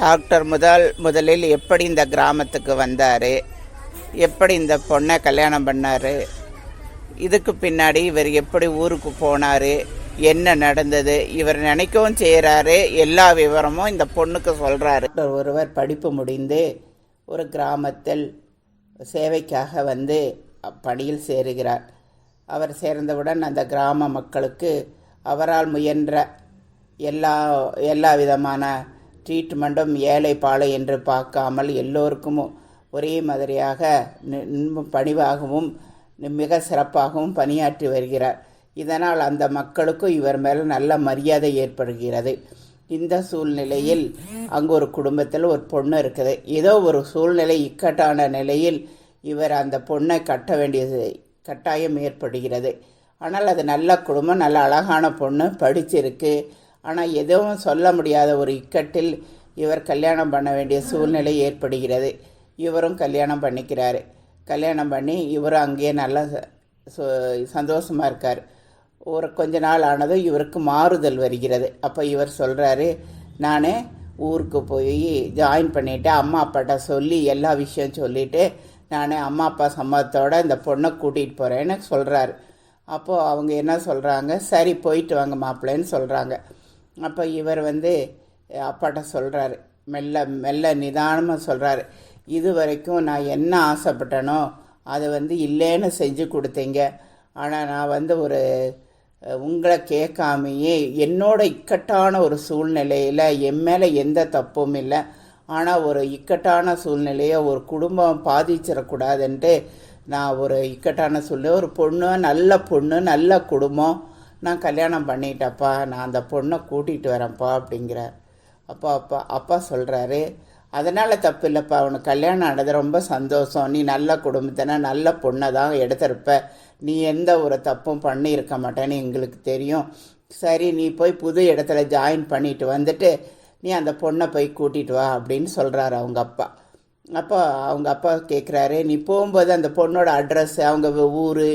Doctor முதல் முதலில் எப்படி இந்த கிராமத்துக்கு வந்தார்? எப்படி இந்த பொண்ணை கல்யாணம் பண்ணார்? இதுக்கு பின்னாடி இவர் எப்படி ஊருக்கு போனார்? என்ன நடந்தது? இவர் நினைக்கவும் செய்கிறாரு எல்லா விவரமும் இந்த பொண்ணுக்கு சொல்கிறாரு ஒருவர் படிப்பு முடிந்து ஒரு கிராமத்தில் சேவைக்காக வந்து பணியில் சேருகிறார். அவர் சேர்ந்தவுடன் அந்த கிராம மக்களுக்கு அவரால் முயன்ற எல்லா எல்லா விதமான ட்ரீட்மெண்ட்டும் ஏழை பாழை என்று பார்க்காமல் எல்லோருக்கும் ஒரே மாதிரியாக நி- பணிவாகவும் மிக சிறப்பாகவும் பணியாற்றி வருகிறார். இதனால் அந்த மக்களுக்கும் இவர் மேல் நல்ல மரியாதை ஏற்படுகிறது. இந்த சூழ்நிலையில் அங்கு ஒரு குடும்பத்தில் ஒரு பொண்ணு இருக்குது. ஏதோ ஒரு சூழ்நிலை இக்கட்டான நிலையில் இவர் அந்த பொண்ணை கட்ட வேண்டியது கட்டாயம் ஏற்படுகிறது. ஆனால் அது நல்ல குடும்பம் நல்ல அழகான பொண்ணு படிச்சிருக்கு. ஆனால் எதுவும் சொல்ல முடியாத ஒரு இக்கட்டில் இவர் கல்யாணம் பண்ண வேண்டிய சூழ்நிலை ஏற்படுகிறது. இவரும் கல்யாணம் பண்ணிக்கிறாரு. கல்யாணம் பண்ணி இவரும் அங்கேயே நல்லா சந்தோஷமாக இருக்கார். ஒரு கொஞ்ச நாள் ஆனதும் இவருக்கு மாறுதல் வருகிறது. அப்போ இவர் சொல்கிறாரு நான் ஊருக்கு போய் ஜாயின் பண்ணிவிட்டு அம்மா அப்பாட்ட சொல்லி எல்லா விஷயம் சொல்லிவிட்டு நான் அம்மா அப்பா சம்மதத்தோட இந்த பொண்ணை கூட்டிகிட்டு போகிறேன்னு சொல்கிறாரு அப்போது அவங்க என்ன சொல்கிறாங்க சரி போயிட்டு வாங்க மாப்பிள்ளைன்னு சொல்கிறாங்க அப்போ இவர் வந்து அப்பாட்ட சொல்கிறாரு மெல்ல மெல்ல நிதானமாக சொல்கிறாரு இது வரைக்கும் நான் என்ன ஆசைப்பட்டனோ அதை வந்து இல்லைன்னு செஞ்சு கொடுத்தீங்க. ஆனால் நான் வந்து ஒரு உங்களை கேட்காமையே என்னோட இக்கட்டான ஒரு சூழ்நிலையில் என் மேலே எந்த தப்பும் இல்லை. ஆனால் ஒரு இக்கட்டான சூழ்நிலையை ஒரு குடும்பம் பாதிச்சிடக்கூடாதுன்ட்டு நான் ஒரு இக்கட்டான சூழ்நிலை ஒரு பொண்ணு நல்ல பொண்ணு நல்ல குடும்பம் நான் கல்யாணம் பண்ணிட்டப்பா நான் அந்த பொண்ணை கூட்டிகிட்டு வரேன்ப்பா அப்படிங்கிறார். அப்பா அப்பா அப்பா சொல்கிறாரு அதனால் தப்பு இல்லைப்பா அவனுக்கு கல்யாணம் ஆனது ரொம்ப சந்தோஷம். நீ நல்ல குடும்பத்தினா நல்ல பொண்ணை தான் எடுத்திருப்ப. நீ எந்த ஒரு தப்பும் பண்ணியிருக்க மாட்டேன்னு எங்களுக்கு தெரியும். சரி நீ போய் புது இடத்துல ஜாயின் பண்ணிட்டு வந்துட்டு நீ அந்த பொண்ணை போய் கூட்டிட்டு வா அப்படின்னு சொல்கிறாரு அவங்க அப்பா. அப்போ அவங்க அப்பா கேட்குறாரு நீ போகும்போது அந்த பொண்ணோட அட்ரஸ் அவங்க ஊர்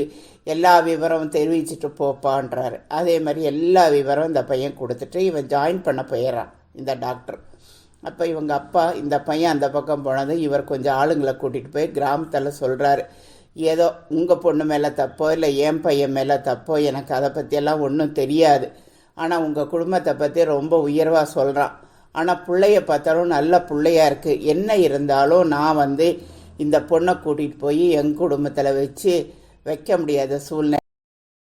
எல்லா விவரமும் தெரிவிச்சிட்டு போப்பான்றாரு. அதே மாதிரி எல்லா விவரம் இந்த பையன் கொடுத்துட்டு இவன் ஜாயின் பண்ண போயிடறான் இந்த டாக்டர் அப்போ இவங்க அப்பா இந்த பையன் அந்த பக்கம் போனதும் இவர் கொஞ்சம் ஆளுங்களை கூட்டிகிட்டு போய் கிராமத்தில் சொல்கிறாரு ஏதோ உங்கள் பொண்ணு மேலே தப்போ இல்லை என் பையன் மேலே தப்போ எனக்கு அதை பற்றியெல்லாம் ஒன்றும் தெரியாது. ஆனால் உங்கள் குடும்பத்தை பற்றி ரொம்ப உயர்வாக சொல்கிறான் ஆனால் பிள்ளைய பார்த்தாலும் நல்ல பிள்ளையா இருக்குது என்ன இருந்தாலும் நான் வந்து இந்த பொண்ணை கூட்டிகிட்டு போய் என் குடும்பத்தில் வச்சு வைக்க முடியாத சூழ்நிலை.